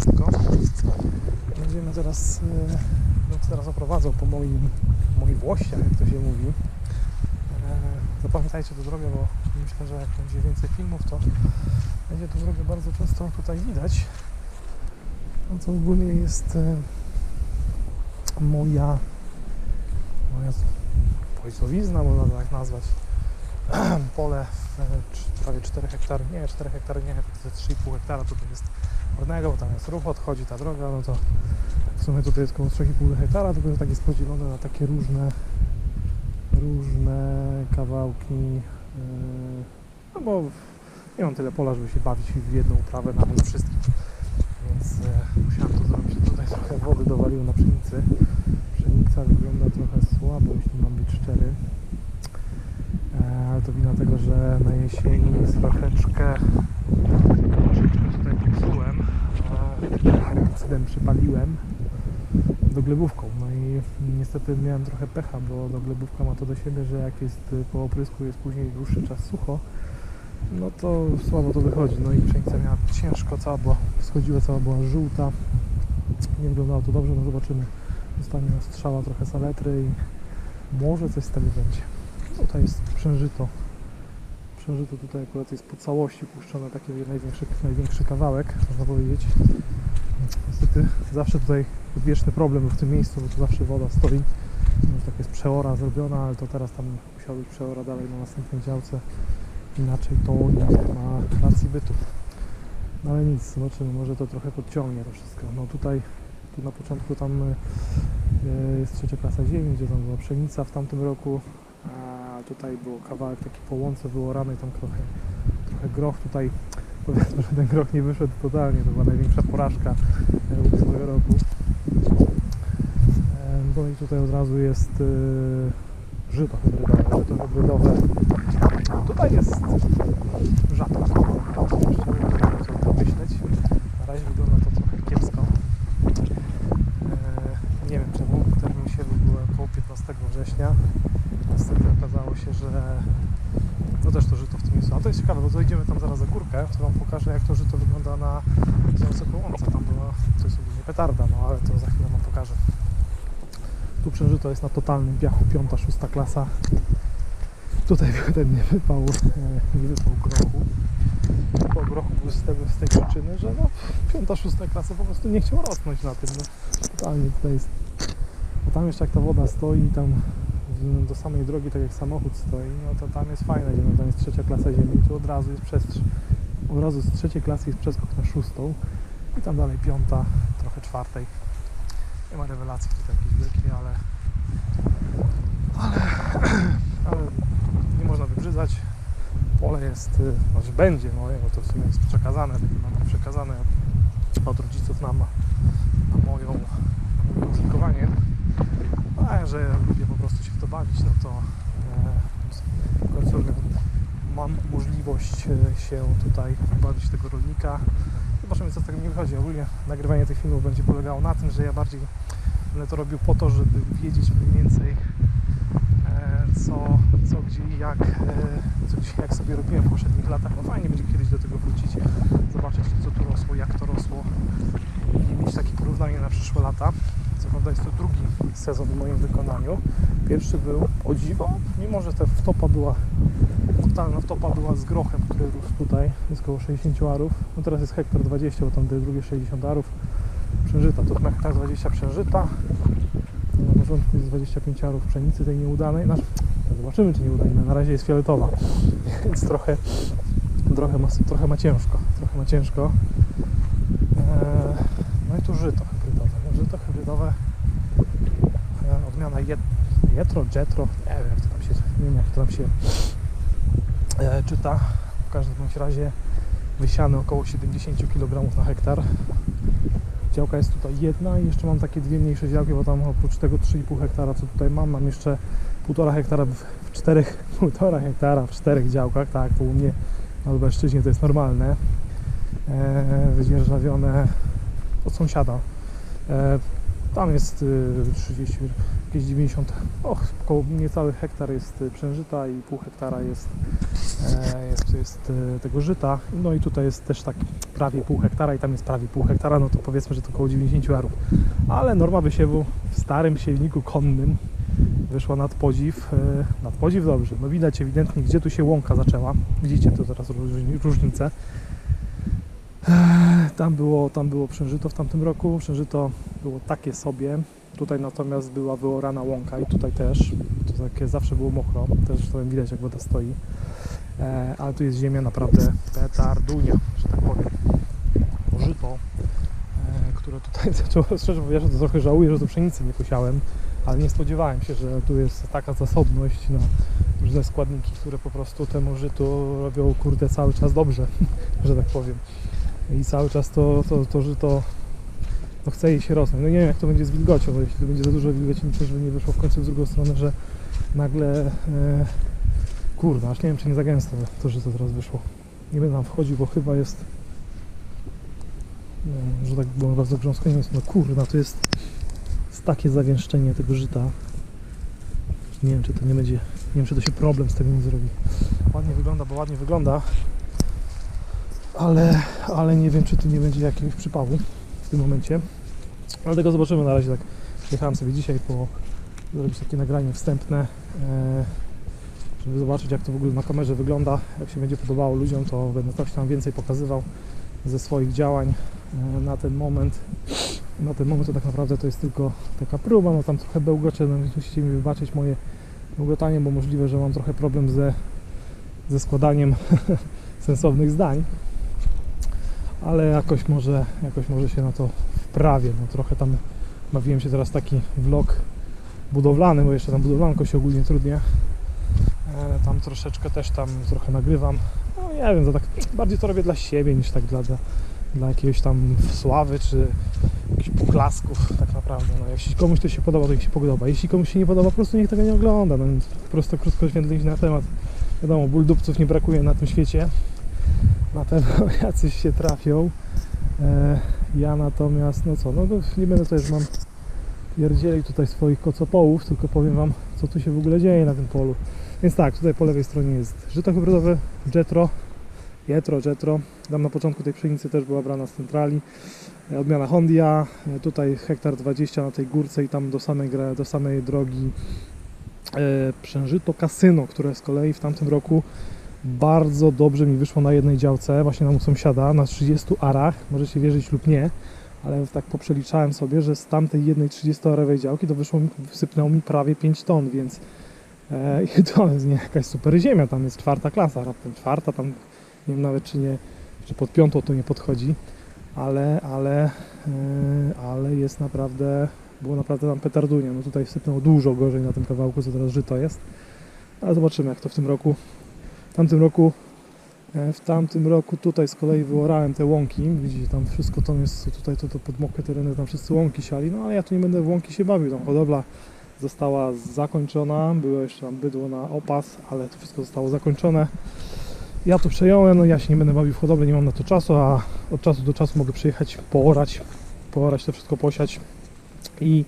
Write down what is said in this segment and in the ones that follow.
wszystko. Będziemy teraz, teraz oprowadzał po moim, moich włościach, jak to się mówi. E, Zapamiętajcie tę drogę, bo myślę, że jak będzie więcej filmów, to będzie tę drogę bardzo często tutaj widać. No to ogólnie jest e, moja, moja ojcowizna, można to tak nazwać. Pole w e, prawie 4 hektary, nie 4 hektary, nie, to jest 3,5 hektara tutaj jest ornego, bo tam jest ruch, odchodzi ta droga, no to w sumie tutaj jest około 3,5 hektara, tylko że tak jest podzielone na takie różne różne kawałki yy, no bo nie mam tyle pola, żeby się bawić w jedną uprawę na, na wszystkim. Więc e, musiałem to zrobić. Tutaj trochę wody dowaliło na pszenicy. Pszenica wygląda trochę słabo, jeśli mam być szczery. E, ale to wina tego, że na jesieni troszeczkę troszeczkę herbicydem przypaliłem doglebówką. No i niestety miałem trochę pecha, bo doglebówka ma to do siebie, że jak jest y, po oprysku jest później dłuższy czas sucho, no to słabo to wychodzi. No i pszenica miała ciężko, cała była, schodziła, cała była żółta. Nie wyglądało to dobrze, no zobaczymy. Zostanie strzała trochę saletry i może coś z tego będzie. Tutaj jest przężyto. Przężyto tutaj akurat jest po całości puszczone taki największy, największy kawałek, można powiedzieć. Niestety zawsze tutaj wieczny problem w tym miejscu, bo tu zawsze woda stoi. Już tak jest przeora zrobiona, ale to teraz tam musiała być przeora dalej na następnej działce. Inaczej to nie ma racji bytu. No ale nic, zobaczymy, może to trochę podciągnie to wszystko. No tutaj, tu na początku tam y, jest trzecia klasa ziemi, gdzie tam była pszenica w tamtym roku, a tutaj był kawałek taki po łące wyorany, tam trochę, trochę groch tutaj, powiedzmy, że ten groch nie wyszedł totalnie, to była największa porażka ubiegłego roku. E, No i tutaj od razu jest e, żyto hybrydowe, żyto hybrydowe. Tutaj jest rzadko, jeszcze nie wiem co pomyśleć. Na razie wygląda to trochę kiepsko. E, Nie wiem czemu, termin siewu był około 15 września. Niestety okazało się, że no też to żyto w tym miejscu. A to jest ciekawe, bo zajdziemy tam zaraz za górkę, to Wam pokażę jak to żyto wygląda na działce kołące. Tam była, to jest ogólnie petarda, no ale to za chwilę Wam pokażę. Przeżyto jest na totalnym piachu, piąta, szósta klasa. Tutaj ten nie wypał, e, nie wypał grochu. Po grochu był z, tego, z tej przyczyny, że no, piąta, szósta klasa po prostu nie chciał rosnąć na tym. No. Totalnie tutaj jest. A tam jeszcze jak ta woda stoi tam do samej drogi, tak jak samochód stoi, no to tam jest fajne, gdzie tam jest trzecia klasa ziemi, tu od razu jest przestrzeń. Od razu z trzeciej klasy jest przeskok na szóstą i tam dalej piąta, trochę czwartej. Nie ma rewelacji tutaj jakiejś wielkiej, ale, ale, ale nie można wybrzydzać. Pole jest, znaczy będzie moje, bo to w sumie jest przekazane, mam przekazane od rodziców na, na moją moje użytkowanie. A że lubię po prostu się w to bawić, no to e, w końcu mam możliwość e, się tutaj bawić tego rolnika. Zobaczymy co z tego mi wychodzi. Ogólnie nagrywanie tych filmów będzie polegało na tym, że ja bardziej będę to robił po to, żeby wiedzieć mniej więcej e, co, co gdzie i jak, e, co gdzie, jak sobie robiłem w poprzednich latach. No fajnie będzie kiedyś do tego wrócić, zobaczyć co tu rosło, jak to rosło i mieć takie porównanie na przyszłe lata. Co prawda jest to drugi sezon w moim wykonaniu. Pierwszy był o dziwo, mimo że ta wtopa była, totalna wtopa była z grochem, który rósł tutaj, jest około 60 arów. No teraz jest hektar 20, bo tam te drugie 60 arów przężyta. To hektar 20 przężyta. Na początku jest 25 arów pszenicy tej nieudanej. Znaczy, zobaczymy czy nieudanej. Na razie jest fioletowa, więc trochę, trochę, ma, trochę ma ciężko. Trochę ma ciężko. Eee, no i tu żyto hybrydowe. Żyto hybrydowe e, odmiana jet, Jetro, Jetro, nie wiem jak to tam się, nie wiem jak to tam się e, czyta. W każdym razie wysiane około 70 kg na hektar. Działka jest tutaj jedna i jeszcze mam takie dwie mniejsze działki, bo tam oprócz tego 3,5 hektara co tutaj mam, mam jeszcze 1,5 hektara w, w czterech, 1,5 hektara w czterech działkach, tak, to u mnie na Lubelszczyźnie to jest normalne. E, wydzierżawione od sąsiada. E, Tam jest y, 30, jakieś 90, och, około niecały hektar jest y, przężyta i pół hektara jest, e, jest, jest y, tego żyta. No i tutaj jest też tak prawie pół hektara i tam jest prawie pół hektara, no to powiedzmy, że to około 90 arów. Ale norma wysiewu w starym siewniku konnym wyszła nad podziw, e, nad podziw dobrze. No widać ewidentnie, gdzie tu się łąka zaczęła. Widzicie to teraz różni- różnicę. Eee, Tam było, tam było przężyto w tamtym roku. Przężyto było takie sobie. Tutaj natomiast była wyorana łąka i tutaj też. To takie zawsze było mokro. Też to widać jak woda stoi. E, ale tu jest ziemia naprawdę petardunia, że tak powiem. Żyto, e, które tutaj, to, szczerze mówiąc, to trochę żałuję, że to pszenicy nie posiałem, ale nie spodziewałem się, że tu jest taka zasobność na różne składniki, które po prostu temu żytu robią kurde cały czas dobrze, że tak powiem. I cały czas to, to, to żyto no chce jej się rosnąć. No nie wiem jak to będzie z wilgocią, bo jeśli to będzie za dużo wilgoci, myślę, że nie wyszło w końcu w drugą stronę, że nagle e, kurwa, aż nie wiem czy nie za gęsto to, że to teraz wyszło. Nie będę tam wchodził, bo chyba jest wiem, że tak było bardzo grząsko, nie jest, no kurwa, to jest, jest takie zagęszczenie tego żyta. Nie wiem czy to nie będzie, nie wiem czy to się problem z tego nie zrobi. Ładnie wygląda, bo ładnie wygląda, ale, ale nie wiem czy tu nie będzie jakiegoś przypału w tym momencie. Ale tego zobaczymy na razie tak. Jechałem sobie dzisiaj po zrobić takie nagranie wstępne, e, żeby zobaczyć jak to w ogóle na kamerze wygląda. Jak się będzie podobało ludziom, to będę coś tam więcej pokazywał ze swoich działań e, na ten moment. Na ten moment to tak naprawdę to jest tylko taka próba, no tam trochę bełgocze, no musicie mi wybaczyć moje bełgotanie, bo możliwe, że mam trochę problem ze, ze składaniem sensownych zdań. Ale jakoś może, jakoś może się na to wprawię, no trochę tam bawiłem się teraz taki vlog budowlany, bo jeszcze tam budowlanko się ogólnie trudnie. E, tam troszeczkę też tam trochę nagrywam. No nie wiem, to tak bardziej to robię dla siebie niż tak dla, dla, dla tam sławy czy jakichś poklasków tak naprawdę. No, jeśli komuś to się podoba, to niech się podoba. Jeśli komuś się nie podoba, po prostu niech tego nie ogląda. No więc po prostu krótko świętlić na temat. Wiadomo, ból dupców nie brakuje na tym świecie. Na pewno jacyś się trafią. E, ja natomiast, no co, no nie będę też mam pierdzieli tutaj swoich kocopołów, tylko powiem Wam, co tu się w ogóle dzieje na tym polu. Więc tak, tutaj po lewej stronie jest żyto hybrydowe, jetro, jetro, jetro. Tam na początku tej pszenicy też była brana z centrali. E, Odmiana Hondia, e, tutaj hektar 20 na tej górce i tam do samej, do samej drogi przężyto kasyno, które z kolei w tamtym roku bardzo dobrze mi wyszło na jednej działce, właśnie na u sąsiada, na 30 arach, możecie wierzyć lub nie, ale tak poprzeliczałem sobie, że z tamtej jednej 30-arowej działki to wyszło mi, wysypnęło mi prawie 5 ton, więc e, to jest nie jakaś super ziemia, tam jest czwarta klasa, raptem czwarta, tam nie wiem nawet czy nie, czy pod piątą to nie podchodzi, ale, ale, e, ale jest naprawdę, było naprawdę tam petardunia, no tutaj sypnęło dużo gorzej na tym kawałku, co teraz żyto jest, ale zobaczymy jak to w tym roku tamtym roku e, w tamtym roku tutaj z kolei wyorałem te łąki. Widzicie, tam wszystko tam jest tutaj, to, to pod mokre tereny, tam wszyscy łąki siali. No ale ja tu nie będę w łąki się bawił. Tam hodowla została zakończona. Było jeszcze tam bydło na opas, ale to wszystko zostało zakończone. Ja to przejąłem, no ja się nie będę bawił w hodowlę, nie mam na to czasu, a od czasu do czasu mogę przyjechać, poorać, poorać to wszystko, posiać i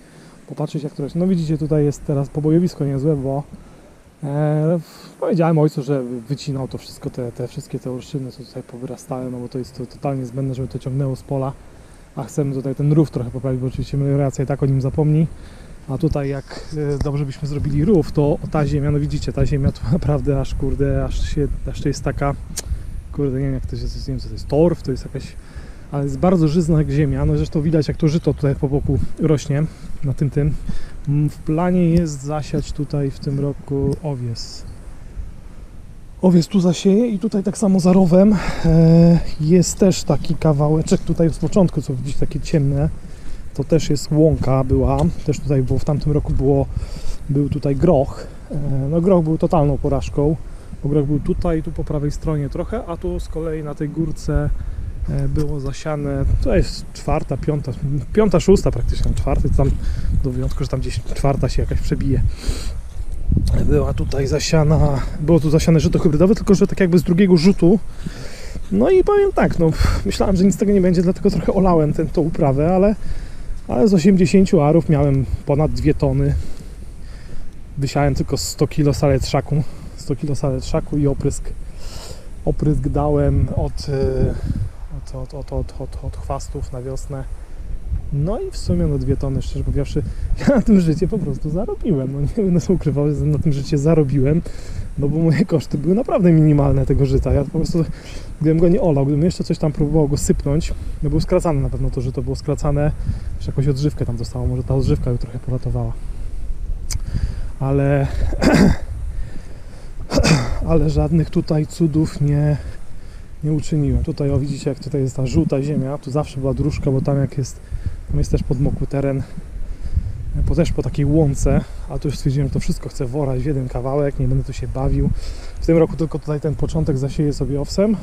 popatrzeć jak to jest. No widzicie, tutaj jest teraz pobojowisko niezłe, bo E, powiedziałem ojcu, że wycinał to wszystko, te, te wszystkie te orszczyny, co tutaj powyrastały, no bo to jest to totalnie zbędne, żeby to ciągnęło z pola. A chcemy tutaj ten rów trochę poprawić, bo oczywiście melioracja i tak o nim zapomni. A tutaj jak e, dobrze byśmy zrobili rów, to ta ziemia, no widzicie, ta ziemia to naprawdę aż kurde, aż się, aż to jest taka, kurde, nie wiem jak to jest, nie wiem co to jest, torf, to jest jakaś, ale jest bardzo żyzna jak ziemia, no zresztą widać jak to żyto tutaj po boku rośnie, na tym tym. Mm, W planie jest zasiać tutaj w tym roku owies. Owies tu zasieje i tutaj tak samo za rowem e, jest też taki kawałeczek tutaj z początku, co widzicie takie ciemne. To też jest łąka była, też tutaj było w tamtym roku było, był tutaj groch. E, no groch był totalną porażką, bo groch był tutaj, tu po prawej stronie trochę, a tu z kolei na tej górce było zasiane, to jest czwarta, piąta, piąta, szósta praktycznie, czwarty, tam do wyjątku, że tam gdzieś czwarta się jakaś przebije. Była tutaj zasiana, było tu zasiane żyto hybrydowe, tylko że tak jakby z drugiego rzutu. No i powiem tak, no myślałem, że nic z tego nie będzie, dlatego trochę olałem tę uprawę, ale Ale z 80 arów miałem ponad 2 tony. Wysiałem tylko 100 kg salet szaku. 100 kg salet szaku i oprysk. Oprysk dałem od, y, od, od, od, od, od, chwastów na wiosnę. No i w sumie no dwie tony, szczerze powiedziawszy, ja na tym życie po prostu zarobiłem. No nie będę sobie ukrywał, że na tym życie zarobiłem, no bo moje koszty były naprawdę minimalne tego żyta. Ja po prostu, gdybym go nie olał, gdybym jeszcze coś tam próbował go sypnąć, no był skracane na pewno to żyto, było skracane, już jakąś odżywkę tam zostało, może ta odżywka ją trochę poratowała. Ale, ale żadnych tutaj cudów nie, nie uczyniłem. Tutaj, o widzicie, jak tutaj jest ta żółta ziemia, tu zawsze była dróżka, bo tam jak jest, tam jest też podmokły teren, po, też po takiej łące, a tu już stwierdziłem, że to wszystko chcę worać w jeden kawałek, nie będę tu się bawił. W tym roku tylko tutaj ten początek zasieję sobie owsem,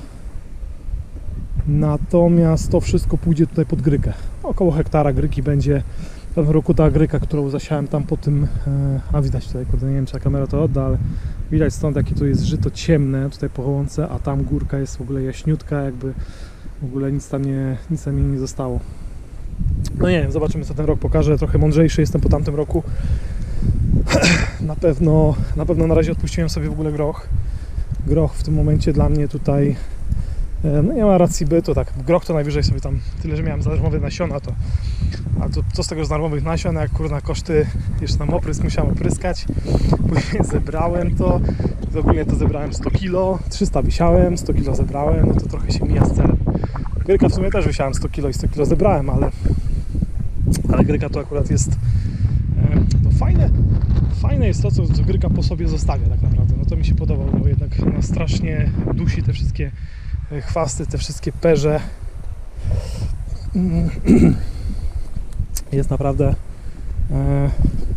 natomiast to wszystko pójdzie tutaj pod grykę. Około hektara gryki będzie w tym roku ta gryka, którą zasiałem tam po tym, e, a widać tutaj, kurde, nie wiem czy kamera to odda, ale widać stąd jakie tu jest żyto ciemne tutaj po a tam górka jest w ogóle jaśniutka, jakby w ogóle nic tam nie, nic tam nie zostało. No nie wiem, zobaczymy co ten rok pokaże. Trochę mądrzejszy jestem po tamtym roku. Na pewno, na pewno na razie odpuściłem sobie w ogóle groch. Groch w tym momencie dla mnie tutaj no nie ma racji bytu, tak. Groch to najwyżej sobie tam tyle, że miałem za darmowe nasiona, to a to co z tego z darmowych nasion, jak kurna koszty jeszcze tam oprysk musiałem opryskać. Później zebrałem to. ogólnie to zebrałem 100 kg, 300 wysiałem, 100 kg zebrałem, no to trochę się mija z celem. Gryka w sumie też wysiałem 100 kg i 100 kg zebrałem, ale, ale Gryka to akurat jest e, no fajne, fajne jest to, co, Gryka po sobie zostawia tak naprawdę. No to mi się podoba, bo jednak ona strasznie dusi te wszystkie e, chwasty, te wszystkie perze. Jest naprawdę e,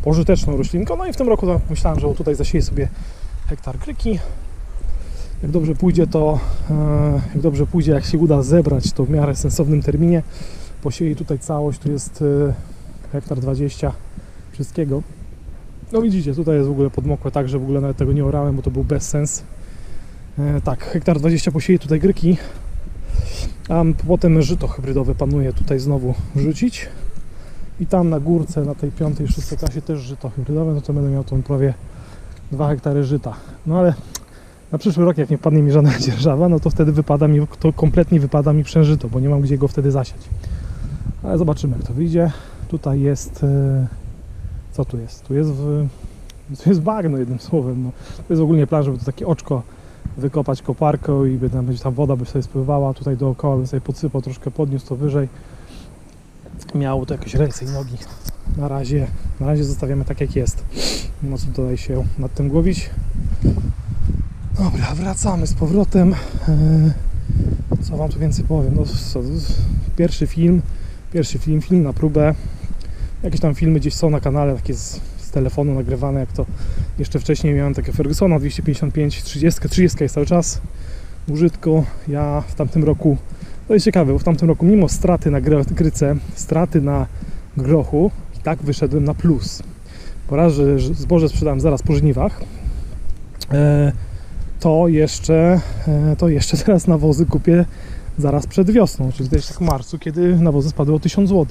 pożyteczną roślinką. No i w tym roku to myślałem, że tutaj zasieję sobie hektar Gryki. Jak dobrze pójdzie, to e, jak dobrze pójdzie, jak się uda zebrać to w miarę sensownym terminie, posiei tutaj całość, tu jest e, hektar 20 wszystkiego. No widzicie, tutaj jest w ogóle podmokłe tak, że w ogóle nawet tego nie orałem, bo to był bez sens. E, tak, hektar 20 posiei tutaj gryki, a potem żyto hybrydowe panuje tutaj znowu rzucić. I tam na górce, na tej piątej, szóstej klasie też żyto hybrydowe, no to będę miał tą prawie 2 hektary żyta. No ale na przyszły rok, jak nie wpadnie mi żadna dzierżawa, no to wtedy wypada mi, to kompletnie wypada mi przężyto, bo nie mam gdzie go wtedy zasiać. Ale zobaczymy, jak to wyjdzie. Tutaj jest... e, Co tu jest? Tu jest w... Tu jest bagno, jednym słowem. No. To jest ogólnie plan, żeby to takie oczko wykopać koparką i by tam, będzie tam woda by sobie spływała. Tutaj dookoła bym sobie podsypał, troszkę podniósł to wyżej. Miało to jakieś ręce i nogi. Na razie, na razie zostawiamy tak jak jest. Ma co tutaj się nad tym głowić. Dobra, wracamy z powrotem. Eee, Co Wam tu więcej powiem? No, pierwszy film, pierwszy film, film na próbę. Jakieś tam filmy gdzieś są na kanale, takie z, z telefonu nagrywane, jak to jeszcze wcześniej miałem takie Fergusona 255, 30, 30 jest cały czas w użytku. Ja w tamtym roku, to jest ciekawe, bo w tamtym roku mimo straty na gry, gryce, straty na grochu, i tak wyszedłem na plus. Po raz, że że zboże sprzedałem zaraz po żniwach, e, to jeszcze, e, to jeszcze teraz nawozy kupię zaraz przed wiosną, czyli też tak w marcu, kiedy nawozy spadły o 1000 zł.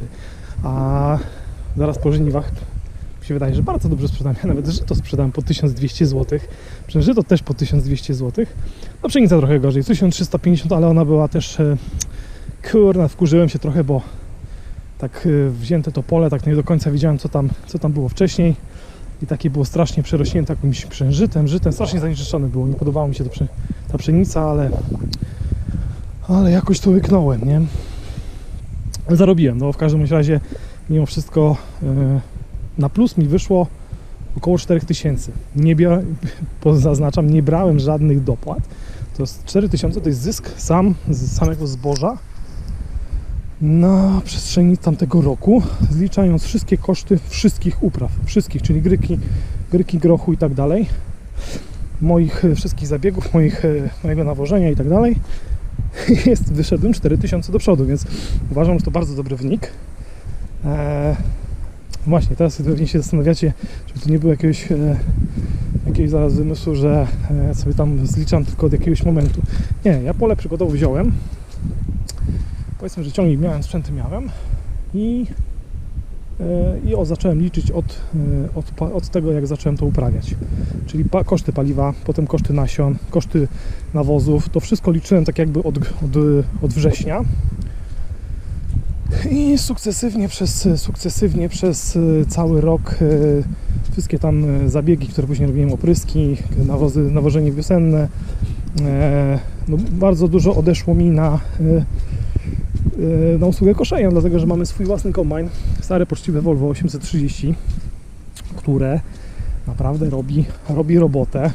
A zaraz po żniwach mi się wydaje, że bardzo dobrze sprzedałem. Ja nawet żyto sprzedałem po 1200 zł. Przecież żyto też po 1200 zł. No pszenica trochę gorzej, 1350, ale ona była też... e, Kurna, wkurzyłem się trochę, bo tak e, wzięte to pole, tak nie do końca widziałem, co tam, co tam było wcześniej i takie było strasznie przerośnięte jakimś przężytem, żytem, strasznie zanieczyszczone było. Nie podobało mi się to, ta pszenica, ale, ale jakoś to łyknąłem, nie? Zarobiłem, no w każdym razie mimo wszystko e, na plus mi wyszło około 4000. Nie po- zaznaczam, nie brałem żadnych dopłat. To jest 4000 to jest zysk sam z samego zboża na przestrzeni tamtego roku, zliczając wszystkie koszty wszystkich upraw, wszystkich, czyli gryki, gryki grochu i tak dalej, moich e, wszystkich zabiegów, moich, e, mojego nawożenia i tak dalej, jest, wyszedłem 4000 do przodu, więc uważam, że to bardzo dobry wynik. Eee, właśnie, teraz pewnie się zastanawiacie, czy to nie było jakiegoś, e, jakiegoś zaraz wymysłu, że e, sobie tam zliczam tylko od jakiegoś momentu. Nie, ja pole przygodowe wziąłem, powiedzmy, że ciągnik miałem, sprzęty miałem i E, I o, zacząłem liczyć od, e, od, od tego, jak zacząłem to uprawiać. Czyli pa, koszty paliwa, potem koszty nasion, koszty nawozów. To wszystko liczyłem tak jakby od, od, od września. I sukcesywnie przez, sukcesywnie przez e, cały rok e, wszystkie tam e, zabiegi, które później robiłem, opryski, nawozy, nawożenie wiosenne, no, bardzo dużo odeszło mi na, na usługę koszenia, dlatego że mamy swój własny kombajn, stare poczciwe Volvo 830, które naprawdę robi, robi robotę.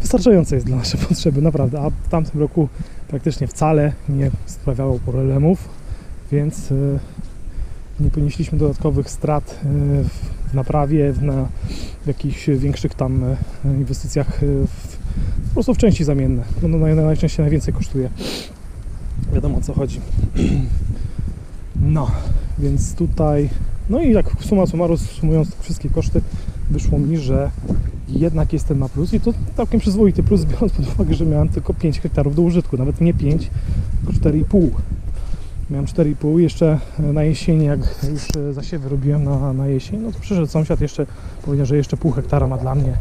Wystarczające jest dla naszej potrzeby, naprawdę. A w tamtym roku praktycznie wcale nie sprawiało problemów, więc e, nie ponieśliśmy dodatkowych strat e, w naprawie, na, jakichś większych tam e, inwestycjach w, po prostu w części zamienne. No, no, naj- najczęściej najwięcej kosztuje. Wiadomo o co chodzi. No, więc tutaj, no i jak suma summarum, sumując wszystkie koszty, wyszło mi, że jednak jestem na plus i to całkiem przyzwoity plus, biorąc pod uwagę, że miałem tylko 5 hektarów do użytku, nawet nie 5, tylko 4,5. Miałem 4,5 jeszcze na jesieni, jak już e, zasiewy robiłem na, na jesień, no to przyszedł sąsiad jeszcze, powiedział, że jeszcze pół hektara ma dla mnie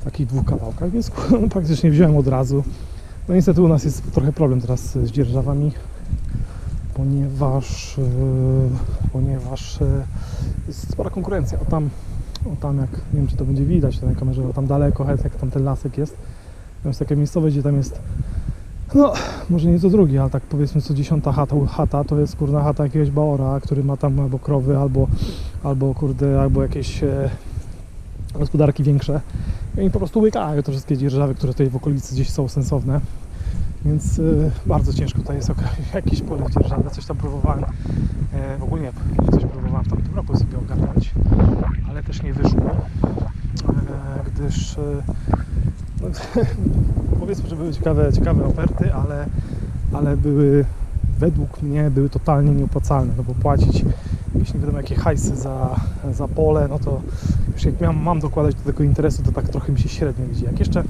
w takich dwóch kawałkach, więc no, praktycznie wziąłem od razu. No niestety u nas jest trochę problem teraz z dzierżawami, ponieważ, e, ponieważ e, jest spora konkurencja. O tam, o tam jak, nie wiem czy to będzie widać na kamerze, o tam daleko, jak tam ten lasek jest. Tam jest taka miejscowość, gdzie tam jest no, może nie co drugi, ale tak powiedzmy co dziesiąta chata, chata to jest kurna chata jakiegoś baora, który ma tam albo krowy, albo, albo kurde, albo jakieś e, gospodarki większe. I oni po prostu łykają te wszystkie dzierżawy, które tutaj w okolicy gdzieś są sensowne. Więc e, bardzo ciężko tutaj jest jakieś pole dzierżawy. Coś tam próbowałem, e, w ogóle nie, coś próbowałem w tamtym roku sobie ogarnąć, ale też nie wyszło, e, gdyż e, no, powiedzmy, że były ciekawe, ciekawe oferty, ale, ale były według mnie były totalnie nieopłacalne, no bo płacić jakieś nie wiadomo jakie hajsy za, za pole, no to już jak mam, mam dokładać do tego interesu, to tak trochę mi się średnio widzi. Jak jeszcze,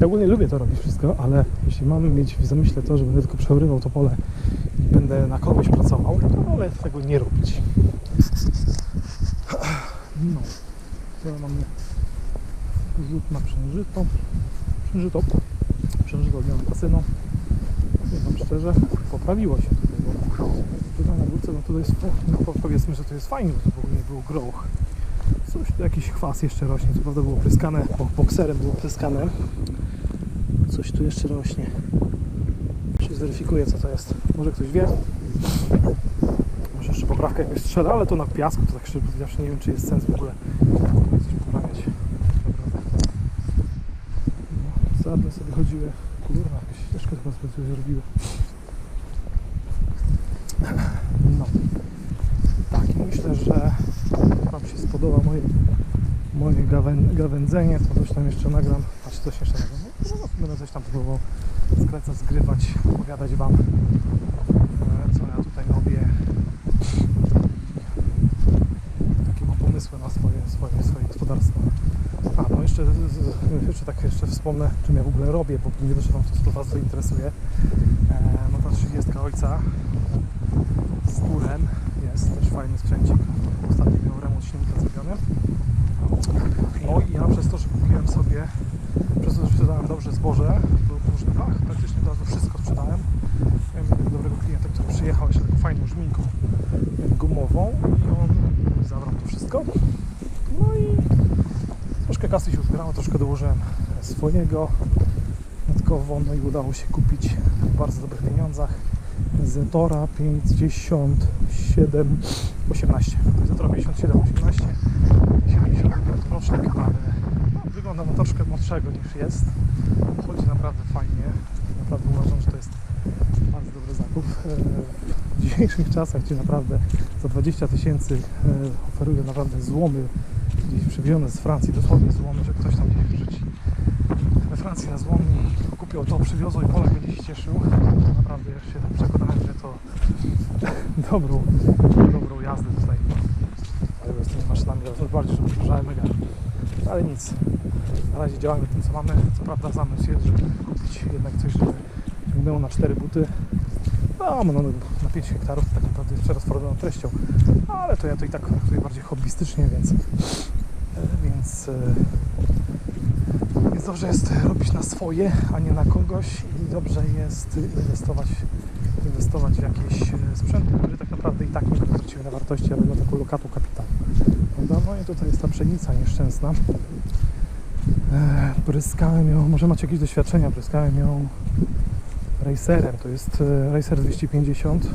ja ogólnie lubię to robić wszystko, ale jeśli mamy mieć w zamyśle to, że będę tylko przerywał to pole i będę na kogoś pracował, to wolę tego nie robić. No, to mamy rzut na przężyto. Przężyto. Przężyto odmiana kasyno. Powiem Wam szczerze, poprawiło się tutaj, bo tutaj na górce, no to jest, no po- powiedzmy, że to jest fajnie, bo to w ogóle nie był groch. Coś tu, jakiś chwas jeszcze rośnie, co prawda było pryskane, bo bokserem było pryskane. Coś tu jeszcze rośnie. Się zweryfikuję, co to jest. Może ktoś wie? Może jeszcze poprawka jakoś strzela, ale to na piasku, to tak szczerze powiedziawszy, nie wiem, czy jest sens w ogóle coś poprawiać. Naprawdę. No, sadne sobie chodziły. Kurwa, jakaś ścieżka chyba coś zrobiły. No. Tak, myślę, że Wam się spodoba moje, moje gawę, gawędzenie, to coś tam jeszcze nagram. A czy coś jeszcze nagram? No, no, będę coś tam próbował skręcać, zgrywać, opowiadać Wam, e, co ja tutaj robię. Jakie mam pomysły na swoje, swoje, swoje gospodarstwo. A, no jeszcze, z- z- jeszcze tak jeszcze wspomnę, czym ja w ogóle robię, bo nie wiem, czy Wam to, to to interesuje. E, no ta 30 ojca z górem jest też fajny sprzęcik. Ostatnio miał remont silnika zrobiony. No i ja przez to, że kupiłem sobie, przez to, że sprzedałem dobrze zboże w różnikach, praktycznie od razu wszystko sprzedałem. Miałem dobrego klienta, który przyjechał jeszcze taką fajną żminką gumową i on zabrał to wszystko. No i troszkę kasy się uzbierało, troszkę dołożyłem swojego. Dodatkowo no i udało się kupić w bardzo dobrych pieniądzach Zetora 57 18. Zetora 57 18 79 rocznik, ale no, wygląda na troszkę młodszego niż jest. Chodzi naprawdę fajnie. Naprawdę uważam, że to jest bardzo dobry zakup. E, W dzisiejszych czasach, gdzie naprawdę za 20 tysięcy e, oferują naprawdę złomy gdzieś przywiezione z Francji, dosłownie złomy, że ktoś tam gdzieś wrzuci we Francji na złomni kupił to, przywiozło i Polak będzie się cieszył. Naprawdę już się tam przekonałem, że to dobrą, dobrą jazdę tutaj z tymi maszynami, bardziej, żeby przyjeżdżały mega. Ale nic, na razie działamy tym co mamy. Co prawda zamysł jest, żeby kupić jednak coś, żeby ciągnęło na cztery buty. No, no, na 5 hektarów tak naprawdę jest przerozporządzoną treścią, ale to ja to i tak traktuję bardziej hobbystycznie, więc, więc, e, więc dobrze jest robić na swoje, a nie na kogoś i dobrze jest inwestować, inwestować w jakieś e, sprzęty, które tak naprawdę i tak nie będą na wartości, ale na taką lokatą kapitału. No i tutaj jest ta pszenica nieszczęsna. E, Pryskałem ją, może macie jakieś doświadczenia, pryskałem ją Racerem, to jest Racer 250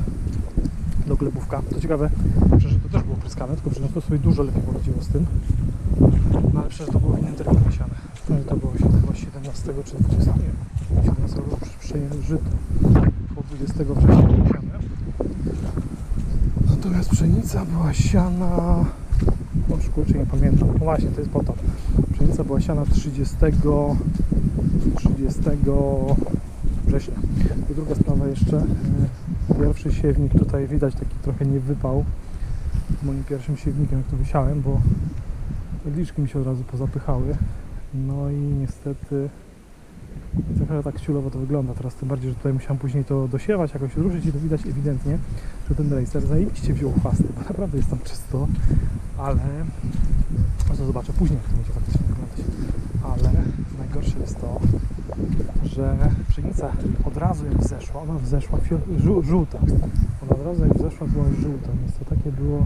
do glebówka. To ciekawe, przecież to też było pryskane, tylko przecież to sobie dużo lepiej poradziło z tym. No ale przecież to było w innym terminie To było chyba 17 czy 20, nie 17 było przejęte żyto. Po 20 września było. Natomiast pszenica była siana... No kurczę, nie pamiętam. No właśnie, to jest po to. Pszenica była siana 30... 30 września. I druga sprawa jeszcze. e, Pierwszy siewnik tutaj widać taki trochę nie wypał. Moim pierwszym siewnikiem jak to wysiałem, bo odliczki mi się od razu pozapychały. No i niestety trochę tak ciulowo to wygląda teraz, tym bardziej, że tutaj musiałem później to dosiewać, jakoś ruszyć i to widać ewidentnie, że ten racer zajebiście wziął chwasty, bo naprawdę jest tam czysto, ale to zobaczę później, jak to będzie faktycznie wyglądać. Ale najgorsze jest to, że pszenica od razu jak wzeszła, ona wzeszła żółta. Ona od razu jak wzeszła była żółta, więc to takie było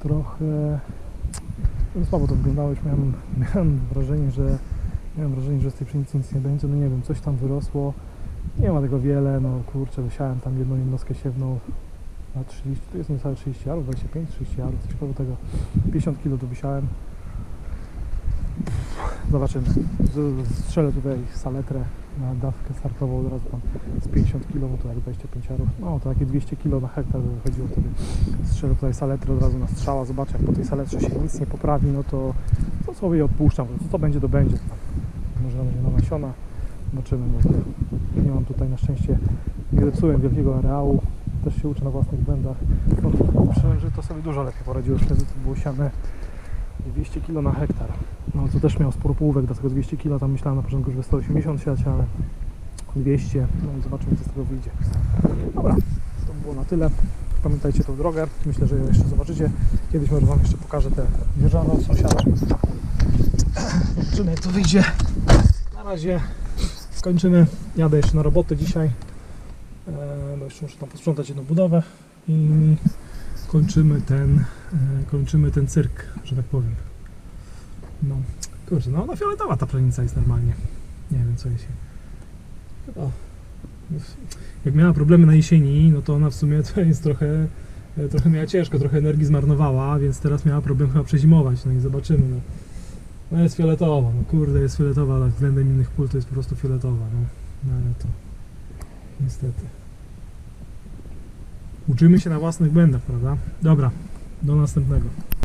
trochę słabo to wyglądało, już miałem, miałem wrażenie, że miałem wrażenie, że z tej pszenicy nic nie będzie, no nie wiem, coś tam wyrosło, nie ma tego wiele, no kurczę, wysiałem tam jedną jednostkę siewną na 30, to jest niecałe 30 jarów, 25, 30 jarów, coś koło tego, 50 kg tu wysiałem. Zobaczymy. Strzelę tutaj saletrę na dawkę startową od razu tam z 50 kg, to jak 25 arów. No to takie 200 kg na hektar by wychodziło wtedy. Strzelę tutaj saletrę od razu na strzała, zobaczę jak po tej saletrze się nic nie poprawi, no to, to sobie odpuszczam. Co to będzie, to będzie. Może będzie na nasiona. Zobaczymy. Bo nie mam tutaj na szczęście, nie zepsułem wielkiego areału. Też się uczę na własnych błędach. No, że to sobie dużo lepiej poradziło. Wtedy to było siane 200 kg na hektar. No to też miał sporo połówek, dlatego 200 kg tam myślałem na początku, żeby 180 siać, ale 200, no i zobaczymy co z tego wyjdzie. Dobra, to było na tyle. Pamiętajcie tą drogę, myślę, że ją jeszcze zobaczycie. Kiedyś może Wam jeszcze pokażę te wieżane od sąsiada. Zobaczymy jak to wyjdzie. Na razie kończymy. Jadę jeszcze na robotę dzisiaj, e, bo jeszcze muszę tam posprzątać jedną budowę i kończymy ten, e, kończymy ten cyrk, że tak powiem. No, kurczę, no ona fioletowa ta pszenica jest normalnie. Nie wiem co jej się... Chyba... Jak miała problemy na jesieni, no to ona w sumie to jest trochę... e, Trochę miała ciężko, trochę energii zmarnowała, więc teraz miała problem chyba przezimować, no i zobaczymy. No, no jest fioletowa, no kurde jest fioletowa, ale względem innych pól to jest po prostu fioletowa, no, no ale to niestety. Uczymy się na własnych błędach, prawda? Dobra, do następnego.